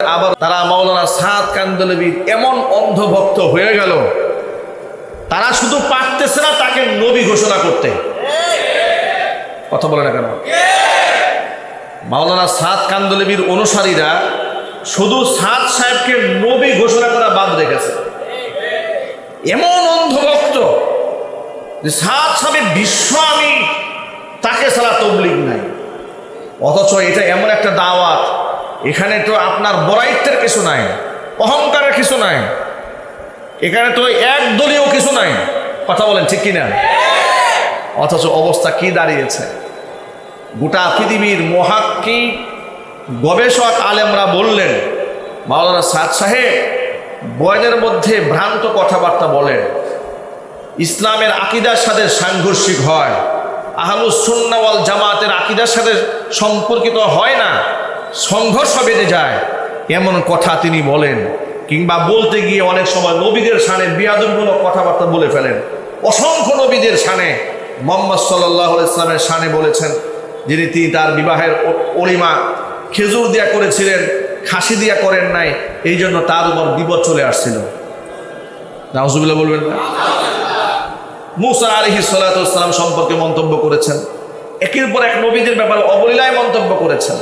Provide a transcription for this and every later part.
আবার তারা মাওলানা সাদ কান্দলবির এমন অন্ধভক্ত হয়ে গেল, তারা শুধু পারতেছে না তাকে নবী ঘোষণা করতে। কথা বলে না কেন? মাওলানা সাদ কান্দলবির অনুসারীরা শুধু সাদ সাহেবকে নবী ঘোষণা করা বাদ রেখেছে। এমন অন্ধভক্ত যে সাদ সাহেবের বিশ্ব আমি তাকে ছাড়া তবলিগ নাই। অথচ এটা এমন একটা দাওয়াত এখানে তো আপনার বরাইত্যের কিছু নাই, অহংকারের কিছু নাই, এখানে তো একদলীয় কিছু নাই। কথা বলেন, ঠিক কিনা? অথচ অবস্থা কি দাঁড়িয়েছে? গোটা পৃথিবীর মহাক্কি গবেষক আলেমরা বললেন, মাওলানা সাদ সাহেব বয়নের মধ্যে ভ্রান্ত কথাবার্তা বলেন, ইসলামের আকিদার সাথে সাংঘর্ষিক হয়, আহলুস সুন্নাওয়াল জামাতের আকিদার সাথে সম্পর্কিত হয় না। সংঘর্ষ বেঁধে যায়। এমন কথা তিনি বলেন, কিংবা বলতে গিয়ে অনেক সময় নবীদের সানে বিয়াদমূলক কথাবার্তা বলে ফেলেন। অসংখ্য নবীদের সানে, মোহাম্মদ সাল্লাহ ইসলামের সানে বলেছেন, যিনি তিনি তার বিবাহের অলিমা খেজুর দিয়া করেছিলেন, খাসি দিয়া করেন নাই, এই জন্য তার উপর বিপদ চলে আসছিল। বলবেন না? মুসা আলহি সাল্লাম সম্পর্কে মন্তব্য করেছেন। একের পর এক নবীদের ব্যাপারে অবলীলায় মন্তব্য করেছেন।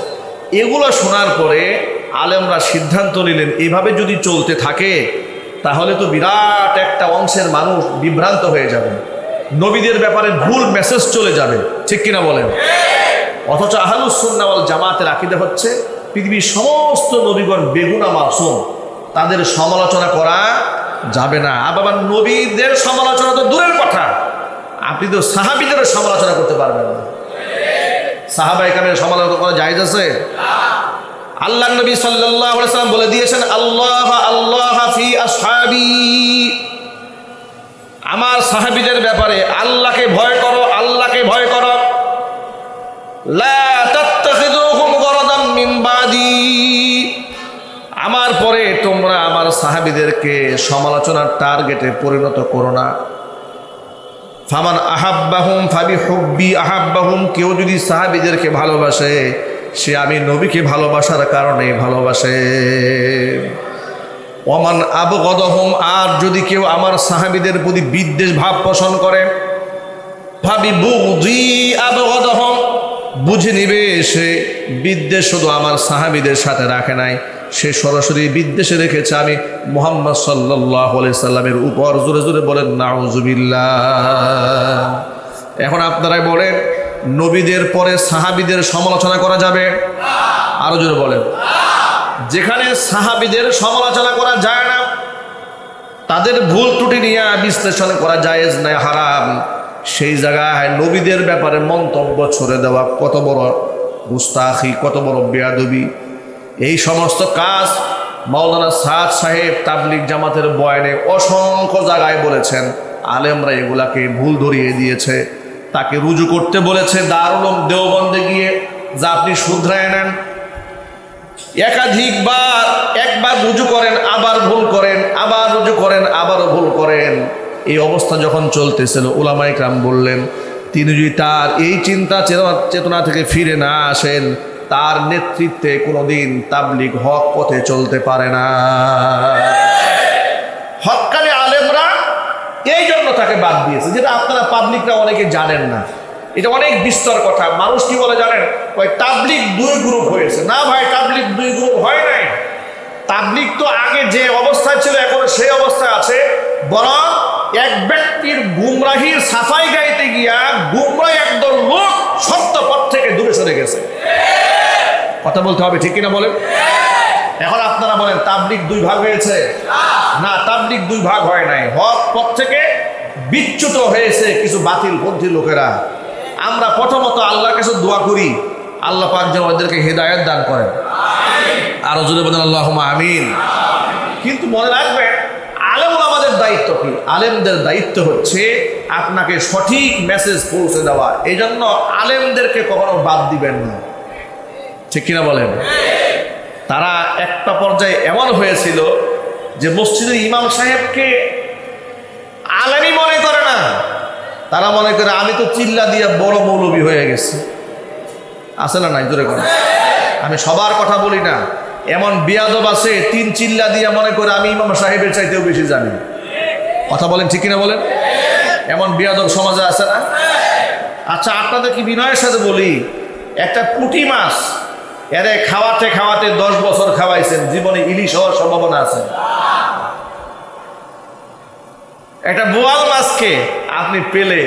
এগুলো শোনার পরে আলেমরা সিদ্ধান্ত নিলেন, এভাবে যদি চলতে থাকে, তাহলে তো বিরাট একটা অংশের মানুষ বিভ্রান্ত হয়ে যাবে। নবীদের ব্যাপারে ভুল মেসেজ চলে যাবে। ঠিক কিনা বলেন? অথচ আহলুসুন্নাওয়াল জামাতের আকিদা হচ্ছে, পৃথিবীর সমস্ত নবীগণ বেগুনা মাসুম তাদের সমালোচনা করা যাবে না। আবার নবীদের সমালোচনা তো দূরের কথা। আপনি তো সাহাবিদেরও সমালোচনা করতে পারবেন না। সাহাবা এখানের সমালোচনা করা জায়েজ আছে? আল্লাহ নবী সাল্লাম বলে দিয়েছেন, আল্লাহ আল্লাহ ফি আসহাবি। আমার সাহাবিদের ব্যাপারে আল্লাহকে ভয় করো, আল্লাহকে ভয় করো। আমার পরে তোমরা আমার সাহাবিদেরকে সমালোচনার টার্গেটে পরিণত করো না। ফামান আহাব্বাহুম ফাবি হব্বি আহাব্বাহুম, কেউ যদি সাহাবিদেরকে ভালোবাসে, সে আমি নবীকে ভালোবাসার কারণে ভালোবাসে। ওমান আবগদহম, আর যদি কেউ আমার সাহাবিদের প্রতি বিদ্বেষ ভাব পোষণ করে ভাবি বুঝি আবগদহম, বুঝে নিবে সে বিদ্বেষ শুধু আমার সাহাবিদের সাথে রাখে নাই। সে সরাসরি বিদ্বেষে রেখেছে। আমি মোহাম্মদ সাল্লাহ সাল্লামের উপর জোরে জোরে বলেন, নাউজুবিল্লাহ। এখন আপনারাই বলেন, নবীদের পরে সাহাবিদের সমালোচনা করা যাবে? আরও জোরে বলেন। যেখানে সাহাবিদের সমালোচনা করা যায় না, তাদের ভুল ত্রুটি নিয়ে বিশ্লেষণ করা জায়েজ নয় হারাম। সেই জায়গায় নবীদের ব্যাপারে মন্তব্য ছড়ে দেওয়া কত বড় গুস্তাখি কত বড় বেয়াদবি এই সমস্ত কাজ মাওলানা সাদ সাহেব তাবলিক জামাতের বয়ানে অসংখ্য জায়গায় বলেছেন। আলেমরা এগুলাকে ভুল ধরিয়ে দিয়েছে। তাকে রুজু করতে বলেছে দারুলম দেওবন্দে গিয়ে। যা আপনি শুধরায় নেন। একাধিকবার একবার রুজু করেন, আবার ভুল করেন, আবার রুজু করেন, আবারও ভুল করেন। এই অবস্থা যখন চলতেছিল ওলামাইকরাম বললেন, তিনি যদি তার এই চিন্তা চেতনা- চেতনা থেকে ফিরে না আসেন তার নেতৃত্বে কোনোদিন তাবলিগ হক পথে চলতে পারে না। হকালে আলেমরা এই জন্য তাকে বাদ দিয়েছে, যেটা আপনারা পাবলিকরা অনেকে জানেন না। এটা অনেক বিস্তর কথা। মানুষ কি বলে জানেন? ওই তাবলিক দুই গ্রুপ হয়েছে। না ভাই তাবলিক দুই গ্রুপ হয় নাই। তাবলিক তো আগে যে অবস্থায় ছিল, এখন সেই অবস্থায় আছে। বরং এক ব্যক্তির গুমরাহির সাফাই গাইতে গিয়া গুমরাহ একদল লোক সত্য পথ থেকে দূরে সরে গেছে। কথা বলতে হবে, ঠিক কিনা বলেন? এখন আপনারা বলেন তাবলিক দুই ভাগ হয়েছে? না তাবলিক দুই ভাগ হয় নাই। হক পথ থেকে বিচ্যুত হয়েছে কিছু বাতিল পন্থী লোকেরা। আমরা প্রথমত আল্লাহর কাছে দোয়া করি, আল্লাহ পাক যেন ওদেরকে হেদায়ত দান করেন। আরও জোরে বলেন আল্লাহ আমিন। কিন্তু মনে রাখবেন আলেম আমাদের দায়িত্ব কি? আলেমদের দায়িত্ব হচ্ছে আপনাকে সঠিক মেসেজ পৌঁছে দেওয়া। এই জন্য আলেমদেরকে কখনো বাদ দিবেন না। ঠিক কিনা বলেন? তারা একটা পর্যায়ে এমন হয়েছিল যে মসজিদের ইমাম সাহেবকে আলেমই মনে করে না। তারা মনে করে, আমি তো চিল্লা দিয়ে বড় মৌলবী হয়ে গেছি। আছে না নাই? জোরে করে আমি সবার কথা বলি না। এমন বিয়াদব আছে, তিন চিল্লা দিয়ে মনে করে আমি ইমাম সাহেবের চাইতেও বেশি জানি। কথা বলেন ঠিক কিনা বলেন? এমন বিয়াদব সমাজে আছে না? আচ্ছা আপনাদের কি বিনয়ের সাথে বলি? একটা পুঁটি মাছ এরে খাওয়াতে খাওয়াতে দশ বছর খাওয়াইছেন, জীবনে ইলিশ হওয়ার সম্ভাবনা আছে। একটা বোয়াল মাছকে আপনি পেলে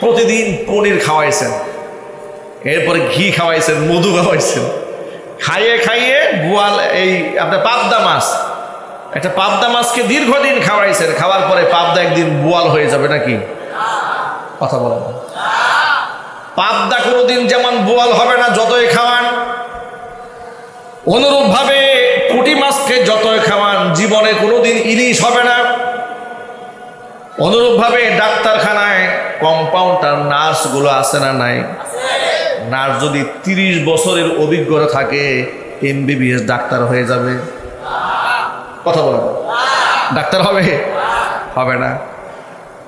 প্রতিদিন পনির খাওয়াইছেন, এরপরে ঘি খাওয়াইছেন, মধু খাওয়াইছেন। খাইয়ে খাইয়ে বোয়াল, এই আপনার পাবদা মাছ, একটা পাবদা মাছকে দীর্ঘদিন খাওয়াইছেন, খাওয়ার পরে পাবদা একদিন বোয়াল হয়ে যাবে নাকি? কথা বলেন। পাবদা কোনোদিন যেমন বোয়াল হবে না, যতই খাওয়ান অনুরূপভাবে পুঁটি মাছকে যতই খাওয়ান, জীবনে কোনোদিন ইলিশ হবে না। অনুরূপভাবে ডাক্তারখানায় কম্পাউন্ডার, নার্সগুলো আছে না নাই? নার্স যদি তিরিশ বছরের অভিজ্ঞতা থাকে, এমবিবিএস ডাক্তার হয়ে যাবে। কথা বলেন ডাক্তার হবে? হবে না।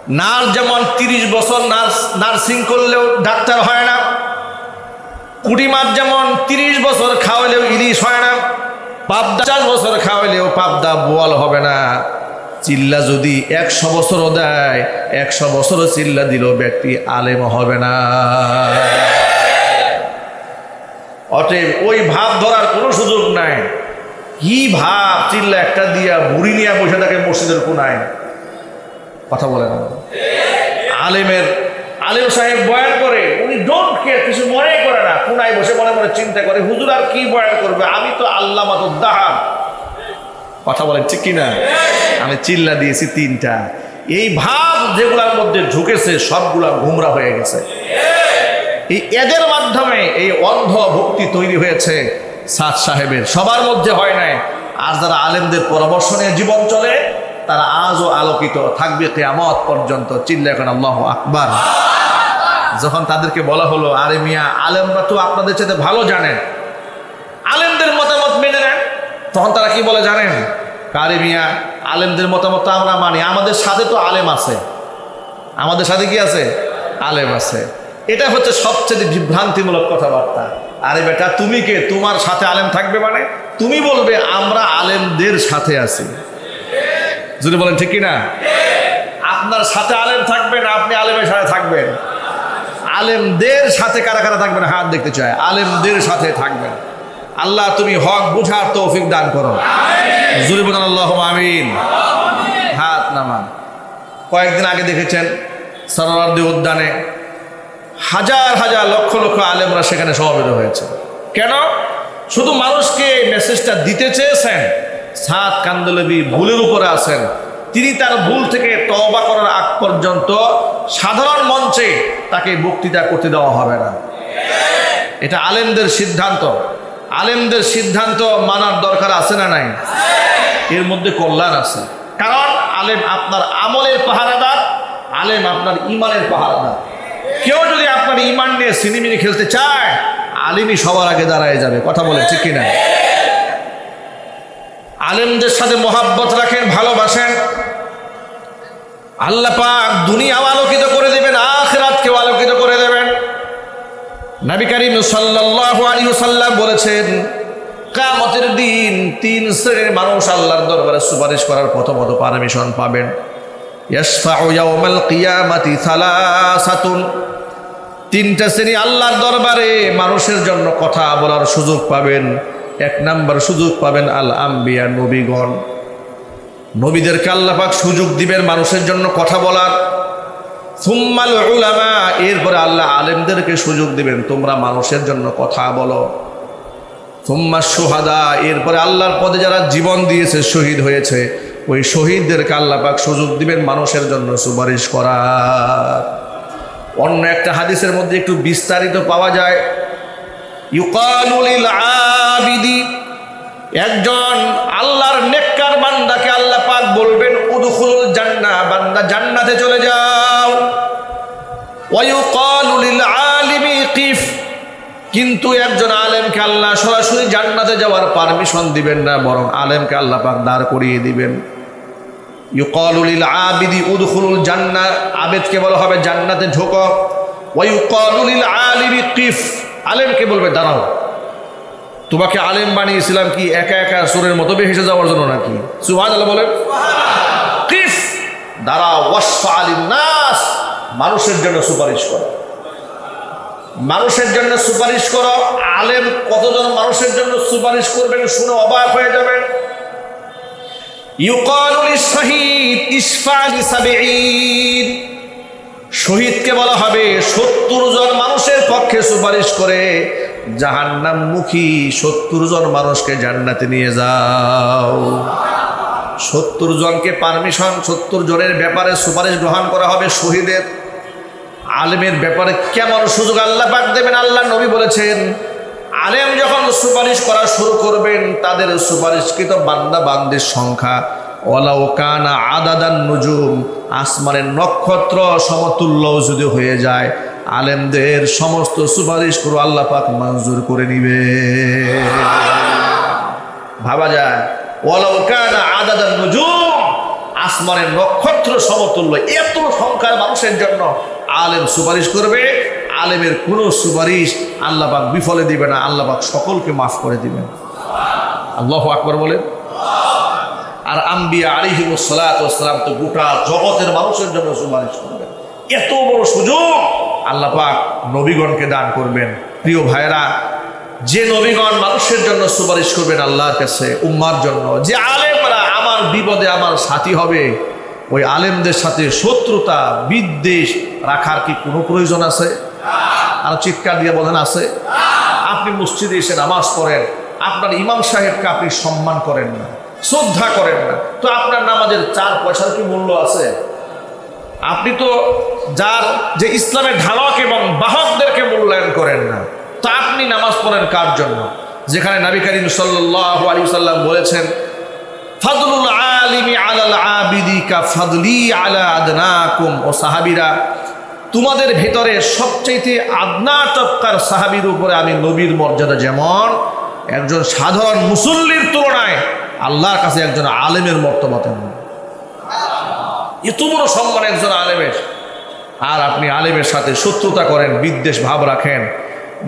নার্স যেমন তিরিশ বছর নার্স, নার্সিং করলেও ডাক্তার হয় না। কুড়ি মাস যেমন তিরিশ বছর খাওয়ালেও ইলিশ হয় না, পাবদা চার বছর খাওয়ালেও পাবদা বোয়াল হবে না। চিল্লা যদি একশো বছরও দেয়, একশো বছরও চিল্লা দিল ব্যক্তি আলেম হবে না। অতএব ওই ভাব ধরার কোনো সুযোগ নাই। কি ভাব? চিল্লা একটা দিয়া বুড়ি নিয়ে বসে থাকে মসজিদের কোনায়। কথা বলে না। আলেমের আলেম সাহেব বয়ান করে ডোন্ট কেয়ার কিছু মনে করে না। কোনায় বসে মনে মনে চিন্তা করে হুজুর আর কি বয়ান করবে? আমি তো আল্লাহ মাতো দাহান কথা বলেন ঠিক কিনা? আমি চিল্লা দিয়েছি তিনটা। এই ভাব যেগুলার মধ্যে ঢুকেছে সবগুলা ঘুমরা হয়ে গেছে। এই এদের মাধ্যমে এই অন্ধ ভক্তি তৈরি হয়েছে সাদ সাহেবের। সবার মধ্যে হয় নাই। আর যারা আলেমদের পরামর্শ নিয়ে জীবন চলে তারা আজও আলোকিত। থাকবে কেয়ামত পর্যন্ত। চিল্লা এখন আল্লাহ আকবার। যখন তাদেরকে বলা হলো, আরে মিয়া, আলেমরা তো আপনাদের চাইতে ভালো জানেন। আলেমদের মতামত মেনে নেন। তখন তারা কি বলে জানেন? কারে মিয়া, আলেমদের মতামত আমরা মানি। আমাদের সাথে তো আলেম আছে। আমাদের সাথে কি আছে? আলেম আছে। এটা হচ্ছে সবচেয়ে বিভ্রান্তিমূলক কথাবার্তা। আরে বেটা, তুমি কে? তোমার সাথে আলেম থাকবে মানে? তুমি বলবে, আমরা আলেমদের সাথে আছি। যদি বলেন ঠিক না আপনার সাথে আলেম থাকবেন আপনি আলেমের সাথে থাকবেন। আলেমদের সাথে কারা কারা থাকবেন? হাত দেখতে চায়। আলেমদের সাথে থাকবেন। আল্লাহ তুমি হক বুঝার তৌফিক দান করো। আল্লাহ আমিন। হাত নামান। কয়েকদিন আগে দেখেছেন সরোয়ার্দি উদ্যানে হাজার হাজার লক্ষ লক্ষ আলেমরা সেখানে সমবেত হয়েছে। কেন? শুধু মানুষকে মেসেজটা দিতে চেয়েছেন সাত কান্দলবি ভুলের উপরে আছেন। তিনি তার ভুল থেকে তওবা করার আগ পর্যন্ত সাধারণ মঞ্চে তাকে বক্তৃতা করতে দেওয়া হবে না। এটা আলেমদের সিদ্ধান্ত। আলেমদের সিদ্ধান্ত মানার দরকার আছে না নাই? এর মধ্যে কল্যাণ আছে। কারণ আলেম আপনার আমলের পাহারাদার, আলেম আপনার ইমানের পাহারাদার। কেউ যদি আপনার ইমান নিয়ে সিনেমিনি খেলতে চায়, আলিমই সবার আগে দাঁড়ায় যাবে। কথা বলে ঠিক কিনা? আলেমদের সাথে মোহাব্বত রাখেন, ভালোবাসেন। আল্লাহ পাক দুনিয়াও আলোকিত করে দেবেন, আখরাতকেও আলোকিত করে দেবেন। নবী করিম সাল্লাল্লাহু আলাইহি ওয়াসাল্লাম বলেছেন, কিয়ামতের দিন তিন শ্রেণির মানুষ আল্লাহর দরবারে সুপারিশ করার প্রথমত পারমিশন পাবেন। ইয়াশফাউ ইয়াউমাল কিয়ামাতি সালাসাতুন। তিনটা শ্রেণি আল্লাহর দরবারে মানুষের জন্য কথা বলার সুযোগ পাবেন। এক নাম্বার সুযোগ পাবেন আল আম্বিয়া নবীগণ। নবীদেরকে আল্লাপাক সুযোগ দিবেন মানুষের জন্য কথা বলার। সুম্মাল উলামা, এরপরে আল্লাহ আলেমদেরকে সুযোগ দিবেন, তোমরা মানুষের জন্য কথা বলো। সুম্মা সুহাদা, এরপরে আল্লাহর পদে যারা জীবন দিয়েছে, শহীদ হয়েছে, ওই শহীদদেরকে আল্লাপাক সুযোগ দিবেন মানুষের জন্য সুপারিশ করা অন্য একটা হাদিসের মধ্যে একটু বিস্তারিত পাওয়া যায়। ইউকালুলিল আবিদি একজন আল্লাহর নেককার বান্দাকে আল্লাহ পাক বলবেন উদখুল জান্না বান্দা জান্নাতে চলে যাও। কিফ। কিন্তু একজন আলেমকে আল্লাহ সরাসরি জান্নাতে যাওয়ার পারমিশন দিবেন না, বরং আলেমকে আল্লাহ পাক দাঁড় করিয়ে দিবেন। ইউকালুলিল আবিদি উদখুলুল জান্না আবেদকে বলা হবে জান্নাতে ঢোকো ওয়ায়ুকালুলিল আলিমি কিফ। আলেমকে বলবে, দাঁড়াও। তোমাকে আলেম বানিয়েছিলাম কি? একা একা সুরের মতো ভেসে যাওয়ার জন্য নাকি? সুহান আল্লাহ বলেন কিফ দ্বারা ওয়াসফা আলিম নাস। মানুষের জন্য সুপারিশ করো। মানুষের জন্য সুপারিশ করো। আলেম কতজন মানুষের জন্য সুপারিশ করবেন শুনে অবাক হয়ে যাবেন। শহীদকে বলা হবে সত্তর জন মানুষের পক্ষে সুপারিশ করে জাহান্নাম মুখী সত্তর জন মানুষকে জান্নাতে নিয়ে যাও। সত্তর জনকে পারমিশন সত্তর জনের ব্যাপারে সুপারিশ গ্রহণ করা হবে শহীদের। আলেমের ব্যাপারে কেমন সুযোগ আল্লাহ পাক দেবেন? আল্লাহ নবী বলেছেন, আলেম যখন সুপারিশ করা শুরু করবেন, তাদের সুপারিশকৃত বান্দা বান্দির সংখ্যা। ওলা কানা আদাদান নুজুম, আসমানের নক্ষত্র সমতুল্য যদি হয়ে যায় আলেমদের সমস্ত সুপারিশ করে, আল্লাহ পাক মঞ্জুর করে নিবে। ভাবা যায় আসমানের নক্ষত্র সমতুল্য, এত সংখ্যার মানুষের জন্য আলেম সুপারিশ করবে, আলেমের কোনো সুপারিশ আল্লাহ পাক বিফলে দিবে না, আল্লাহ পাক সকলকে মাফ করে দিবেন আল্লাহ আকবর বলে আর আম্বিয়া আলিহিমসালাম তো গোটা জগতের মানুষের জন্য সুপারিশ করবেন এত বড় সুযোগ। আল্লাহ পাক নবীগণকে দান করবেন। প্রিয় ভাইরা যে নবীগণ মানুষের জন্য সুপারিশ করবেন আল্লাহর কাছে, উম্মার জন্য, যে আলেমরা আমার বিপদে আমার সাথী হবে, ওই আলেমদের সাথে শত্রুতা, বিদ্বেষ রাখার কি কোনো প্রয়োজন আছে? আর চিৎকার দিয়ে বলেন, আছে। আপনি মসজিদে এসে নামাজ পড়েন, আপনার ইমাম সাহেবকে আপনি সম্মান করেন না, শ্রদ্ধা করেন না। তো আপনার নামাজের চার পয়সার কি মূল্য আছে? আপনি তো যার যে ইসলামের ঢালক এবং বাহকদেরকে মূল্যায়ন করেন না, তা আপনি নামাজ পড়েন কার জন্য? যেখানে নবী করিম সাল্লাহ সাল্লাম বলেছেন, ফাদলুল আলিমি আলাল আবিদি ফাদলি আলা আদনাকুম। ও সাহাবিরা, তোমাদের ভেতরে সবচাইতে আদনা টপকার সাহাবির উপরে আমি নবীর মর্যাদা যেমন, একজন সাধারণ মুসল্লির তুলনায় আল্লাহর কাছে একজন আলেমের মর্তবা তেমন। এত সম্মান একজন আলেমের। আর আপনি আলেমের সাথে শত্রুতা করেন, বিদ্বেষ ভাব রাখেন।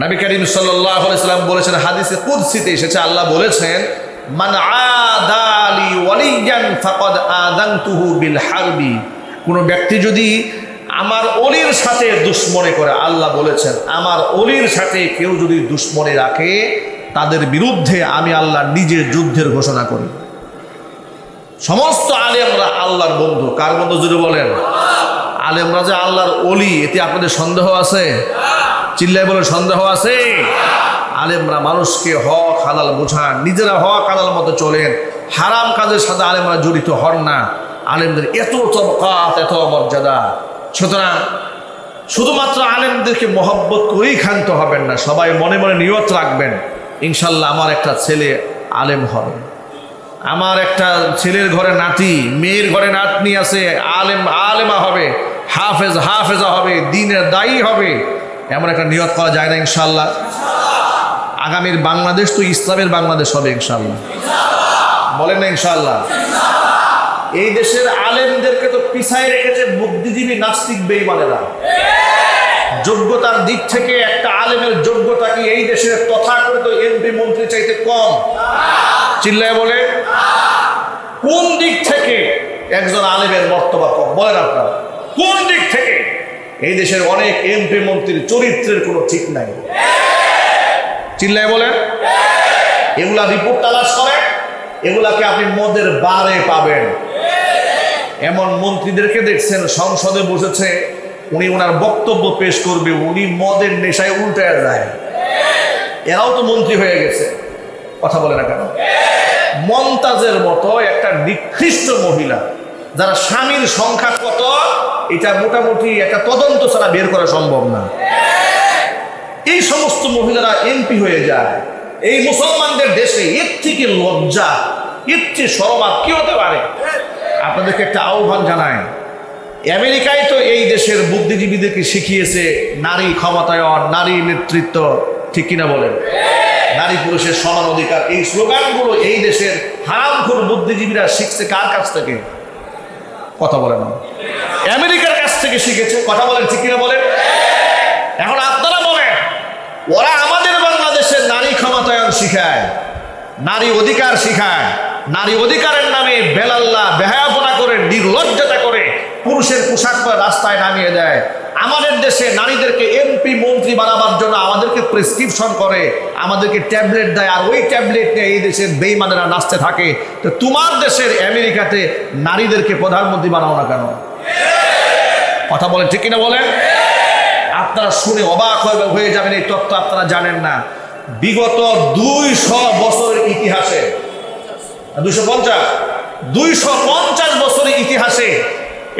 নবী করিম সাল্লাম বলেছেন, হাদিসে কুদ্সিতে এসেছে, আল্লাহ বলেছেন, মান আদালি বিল হারবি। কোনো ব্যক্তি যদি আমার অলির সাথে দুশ্মনে করে, আল্লাহ বলেছেন, আমার অলির সাথে কেউ যদি দুশ্মনে রাখে, তাদের বিরুদ্ধে আমি আল্লাহ নিজের যুদ্ধের ঘোষণা করি। সমস্ত আলেমরা আল্লাহর বন্ধু। কার বন্ধু যদি বলেন? আলেমরা যে আল্লাহর অলি এতে আপনাদের সন্দেহ আছে? চিল্লাই বলে সন্দেহ আছে? আলেমরা মানুষকে হক হালাল বোঝান, নিজেরা হক হালাল মতো চলেন। হারাম কাজের সাথে আলেমরা জড়িত হন না। আলেমদের এত তবকাত, এত মর্যাদা। সুতরাং শুধুমাত্র আলেমদেরকে মহব্বত করেই ক্ষান্ত হবেন না, সবাই মনে মনে নিয়ত রাখবেন, ইনশাল্লাহ আমার একটা ছেলে আলেম হবে। আমার একটা ছেলের ঘরে নাতি, মেয়ের ঘরে নাতনি আছে, আলেম, আলেমা হবে, হাফেজ, হাফেজা হবে, দিনের দায়ী হবে। এমন একটা নিয়ত করা যায় না ইনশাল্লাহ আগামীর বাংলাদেশ তো ইসলামের বাংলাদেশ হবে ইনশাল্লাহ বলেন না ইনশাল্লাহ এই দেশের আলেমদেরকে তো পিছায় রেখেছে বুদ্ধিজীবী, নাস্তিক বেইমানেরা যোগ্যতার দিক থেকে একটা আলেমের যোগ্যতা কি এই দেশের তথাকথিত এমপি মন্ত্রী চাইতে কম? চিল্লায় বলে, কোন দিক থেকে একজন আলেমের কম? বলেন আপনারা। কোন দিক থেকে? এই দেশের অনেক এমপি মন্ত্রীর চরিত্রের কোনো ঠিক নাই। চিল্লায় বলেন, এগুলা রিপোর্ট তালাশ করেন এগুলাকে আপনি মদের বারে পাবেন। এমন মন্ত্রীদেরকে দেখছেন, সংসদে বসেছে, উনি ওনার বক্তব্য পেশ করবে, উনি মদের নেশায় উল্টায় যায়। এরাও তো মন্ত্রী হয়ে গেছে। কথা বলে না কেন? মমতাজের মতো একটা নিকৃষ্ট মহিলা, যারা স্বামীর সংখ্যা কত, এটা মোটামুটি একটা তদন্ত ছাড়া বের করা সম্ভব না। এই সমস্ত মহিলারা এমপি হয়ে যায়। এই মুসলমানদের দেশে এর থেকে লজ্জা, এর চেয়ে সরমাত কি হতে পারে? আপনাদেরকে একটা আহ্বান জানায় আমেরিকায় তো এই দেশের বুদ্ধিজীবীদেরকে শিখিয়েছে নারী ক্ষমতায়ন, নারী নেতৃত্ব, ঠিক কিনা বলেন? নারী পুরুষের সমান অধিকার। এই স্লোগানগুলো এই দেশের হারাম হারামখোর বুদ্ধিজীবীরা শিখছে কার কাছ থেকে? কথা বলেন না। আমেরিকার কাছ থেকে শিখেছে। কথা বলেন, ঠিক কিনা বলেন? এখন আপনারা বলেন, ওরা আমাদের বাংলাদেশের নারী ক্ষমতায়ন শিখায়, নারী অধিকার শিখায়, নারী অধিকারের নামে বেলাল্লা বেহায়াপনা করে নির্লজ্জতা পুরুষের পোশাক পরে রাস্তায় নামিয়ে দেয়। আমাদের দেশে নারীদেরকে এমপি মন্ত্রী বানাবার জন্য আমাদেরকে প্রেসক্রিপশন করে, আমাদেরকে ট্যাবলেট দেয়, আর ওই ট্যাবলেট নিয়ে এই দেশের বেইমানেরা নাচতে থাকে। তো তোমার দেশের আমেরিকাতে নারীদেরকে প্রধানমন্ত্রী বানাও না কেন? কথা বলেন ঠিক কিনা বলেন? আপনারা শুনে অবাক হয়ে হয়ে যাবেন, এই তথ্য আপনারা জানেন না। বিগত দুইশো বছরের ইতিহাসে, দুইশো পঞ্চাশ দুইশো পঞ্চাশ বছরের ইতিহাসে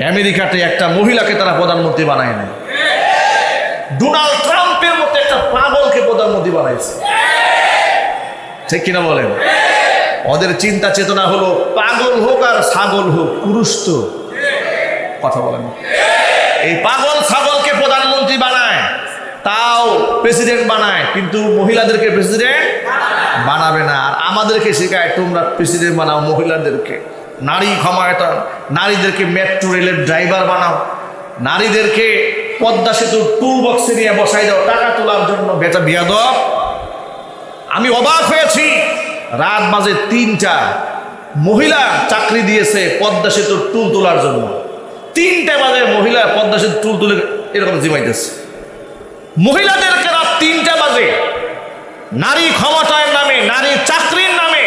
আমেরিকাতে একটা মহিলাকে তারা প্রধানমন্ত্রী বানায় নাই। ডোনাল্ড ট্রাম্পের মতো একটা পাগলকে প্রধানমন্ত্রী বানাইছে। ঠিক কিনা বলেন? ওদের চিন্তা চেতনা হলো পাগল হোক আর ছাগল হোক, পুরুষ তো। কথা বলেন। এই পাগল ছাগলকে প্রধানমন্ত্রী বানায়, তাও প্রেসিডেন্ট বানায়, কিন্তু মহিলাদেরকে প্রেসিডেন্ট বানাবে না। আর আমাদেরকে শেখায়, তোমরা প্রেসিডেন্ট বানাও মহিলাদেরকে। নারী ক্ষমতায়ন নারীদেরকে মেট্রো রেলের ড্রাইভার বানাও, নারীদেরকে পদ্মা সেতু টুল বক্সে নিয়ে বসাই দাও, টাকা তোলার জন্য। বেটা বিয়াদব, আমি অবাক হয়েছি। রাত মাঝে তিনটা, মহিলা চাকরি দিয়েছে পদ্মা সেতুর টুল তোলার জন্য। তিনটা বাজে মহিলা পদ্মা সেতু টুল তুলে এরকম জিমাইতেছে। মহিলাদেরকে রাত তিনটা বাজে, নারী ক্ষমতায়ন নামে, নারী চাকরির নামে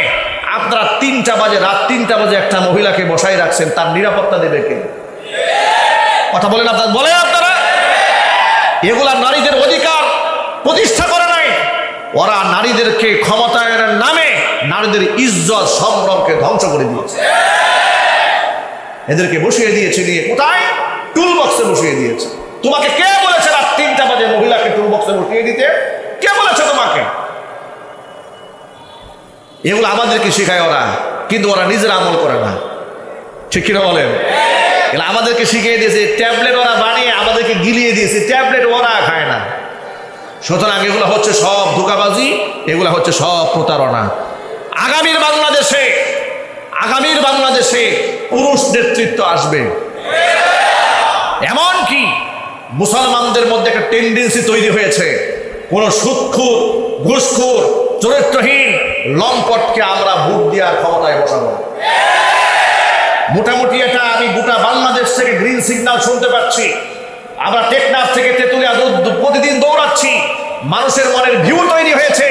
আপনারা তিনটা বাজে, রাত তিনটা বাজে একটা মহিলাকে বসাই রাখছেন, তার নিরাপত্তা দেবে কে? কথা বলেন আপনার, বলেন আপনারা। এগুলা নারীদের অধিকার প্রতিষ্ঠা করে নাই। ওরা নারীদেরকে ক্ষমতায়নের নামে নারীদের ইজ্জত সম্ভ্রমকে ধ্বংস করে দিয়েছে। এদেরকে বসিয়ে দিয়েছে নিয়ে কোথায়? টুল বক্সে বসিয়ে দিয়েছে। তোমাকে কে বলেছে রাত তিনটা বাজে মহিলাকে টুল বক্সে বসিয়ে দিতে? এগুলো আমাদেরকে শেখায় ওরা, কিন্তু ওরা নিজেরা আমল করে না। ঠিক কিনা বলেন? এগুলো আমাদেরকে শিখিয়ে দিয়েছে, ট্যাবলেট ওরা বানিয়ে আমাদেরকে গিলিয়ে দিয়েছে, ট্যাবলেট ওরা খায় না। সুতরাং এগুলো হচ্ছে সব ধোকাবাজি, এগুলো হচ্ছে সব প্রতারণা। আগামীর বাংলাদেশে আগামীর বাংলাদেশে পুরুষ নেতৃত্ব আসবে। এমন কি মুসলমানদের মধ্যে একটা টেন্ডেন্সি তৈরি হয়েছে। কোন সুৎখুর, ঘুষখুর, চরিত্রহীন লম্পটকে আমরা ভোট দেওয়ার ক্ষমতায় বসাবো। মোটামুটি এটা আমি গোটা বাংলাদেশ থেকে গ্রিন সিগন্যাল শুনতে পাচ্ছি। আমরা টেকনাফ থেকে তেতুলিয়া প্রতিদিন দৌড়াচ্ছি। মানুষের মনের ভিউ তৈরি হয়েছে।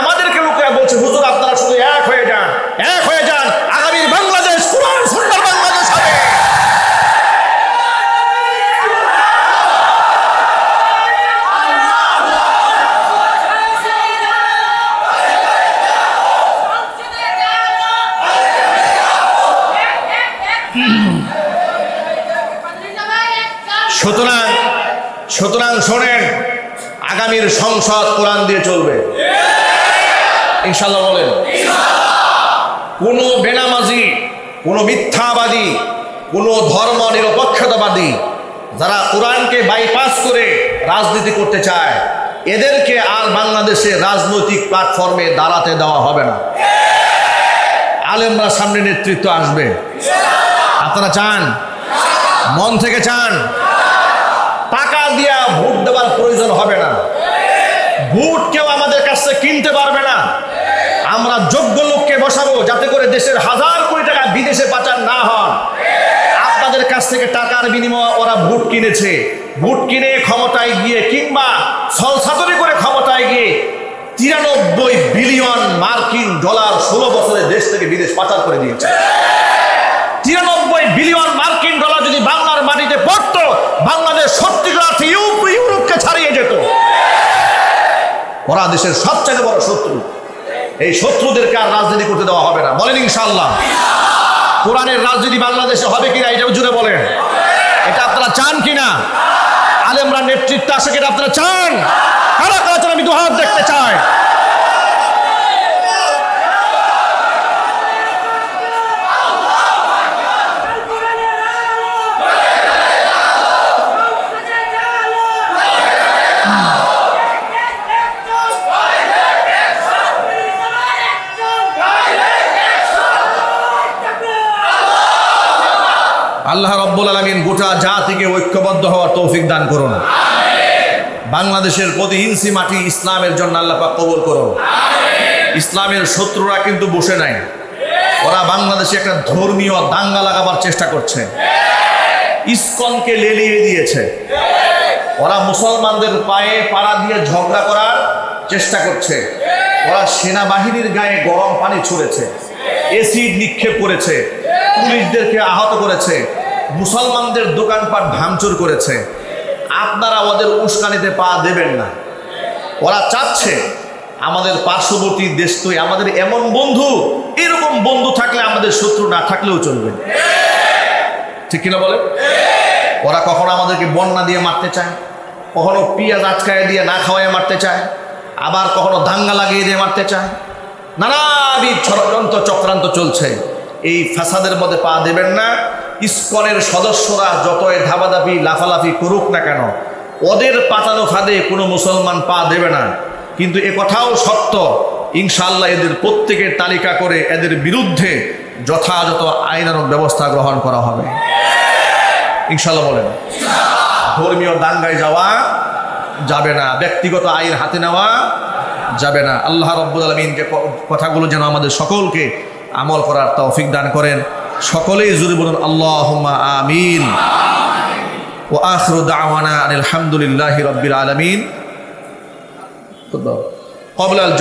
আমাদেরকে লোকেরা বলছে, হুজুর, আপনারা শুধু এক হয়ে যান, এক হয়ে যান। আগামীর সুতরাং সুতরাং শোনেন, আগামীর সংসদ কোরআন দিয়ে চলবে। ইনশাল্লাহ বলেন। কোনো বেনামাজি, কোনো মিথ্যাবাদী, কোনো ধর্ম নিরপেক্ষতাবাদী যারা কোরআনকে বাইপাস করে রাজনীতি করতে চায়, এদেরকে আর বাংলাদেশে রাজনৈতিক প্ল্যাটফর্মে দাঁড়াতে দেওয়া হবে না। আলেমরা সামনে নেতৃত্ব আসবে। আপনারা চান? মন থেকে চান? টাকা দিয়া ভোট দেওয়ার প্রয়োজন হবে না। ভোট কেউ আমাদের কাছ কিনতে পারবে না। আমরা যোগ্য লোককে বসাবো যাতে করে দেশের হাজার কোটি টাকা বিদেশে পাচার না হন আপনাদের কাছ থেকে টাকার বিনিময়ে ওরা ভোট কিনেছে। ভোট কিনে ক্ষমতায় গিয়ে কিংবা ছলছাতরি করে ক্ষমতায় গিয়ে তিরানব্বই বিলিয়ন মার্কিন ডলার ষোলো বছরে দেশ থেকে বিদেশ পাচার করে দিয়েছে। তিরানব্বই বিলিয়ন মার্কিন ডলার যদি বাংলার মাটিতে পড়তো, বাংলাদেশ সত্যিকার ইউরোপকে ছাড়িয়ে যেত। ওরা দেশের সবচেয়ে বড় শত্রু। এই শত্রুদেরকে আর রাজনীতি করতে দেওয়া হবে না। বলেন ইনশাল্লাহ কোরআনের রাজনীতি বাংলাদেশে হবে কিনা এটাও জুড়ে বলেন। এটা আপনারা চান কিনা? আলেমরা নেতৃত্ব আসে কিনা আপনারা চান। কারা কারা আমি দুহাত দেখতে চাই আল্লাহ রব্বুল আলমিন গোটা জাতিকে ঐক্যবদ্ধ হওয়ার তৌফিক দান করুন। বাংলাদেশের প্রতি মাটি ইসলামের জন্য আল্লাহ পাক কবুল করুন। ইসলামের শত্রুরা কিন্তু বসে নাই। ওরা বাংলাদেশে একটা ধর্মীয় দাঙ্গা লাগাবার চেষ্টা করছে। ইসকনকে লেলিয়ে দিয়েছে। ওরা মুসলমানদের পায়ে পাড়া দিয়ে ঝগড়া করার চেষ্টা করছে। ওরা সেনাবাহিনীর গায়ে গরম পানি ছুঁড়েছে। এসিড নিক্ষেপ করেছে। পুলিশদেরকে আহত করেছে। মুসলমানদের দোকানপাট ভাঙচুর করেছে। আপনারা ওদের উস্কানিতে পা দেবেন না। ওরা চাচ্ছে, আমাদের পার্শ্ববর্তী দেশ তো আমাদের এমন বন্ধু। এরকম বন্ধু থাকলে আমাদের শত্রু না থাকলেও চলবে। ঠিক কিনা বলে? ওরা কখনো আমাদেরকে বন্যা দিয়ে মারতে চায়, কখনো পিঁয়াজ আটকায় দিয়ে না খাওয়ায় মারতে চায়, আবার কখনো দাঙ্গা লাগিয়ে দিয়ে মারতে চায়। নানাবিধ ষড়যন্ত্র চক্রান্ত চলছে। এই ফাসাদের মধ্যে পা দেবেন না। ইস্কনের সদস্যরা যতই ধাবাধাপি লাফালাফি করুক না কেন, ওদের পাতানো ফাঁদে কোনো মুসলমান পা দেবে না। কিন্তু এ কথাও সত্য ইনশাল্লাহ এদের প্রত্যেকের তালিকা করে এদের বিরুদ্ধে যথাযথ আইনানুক ব্যবস্থা গ্রহণ করা হবে। ইনশাল্লাহ বলেন, ধর্মীয় দাঙ্গায় যাওয়া যাবে না, ব্যক্তিগত আইন হাতে নেওয়া যাবে না। আল্লাহ রব্বুল আলমিনকে কথাগুলো যেন আমাদের সকলকে আমল করার তৌফিক দান করেন। সকলেই জুড়ে বলুন আল্লাহ আমিন। ও আখরু দাওয়ানা আলহামদুলিল্লাহ রব্বিল আলমিন। কবলাল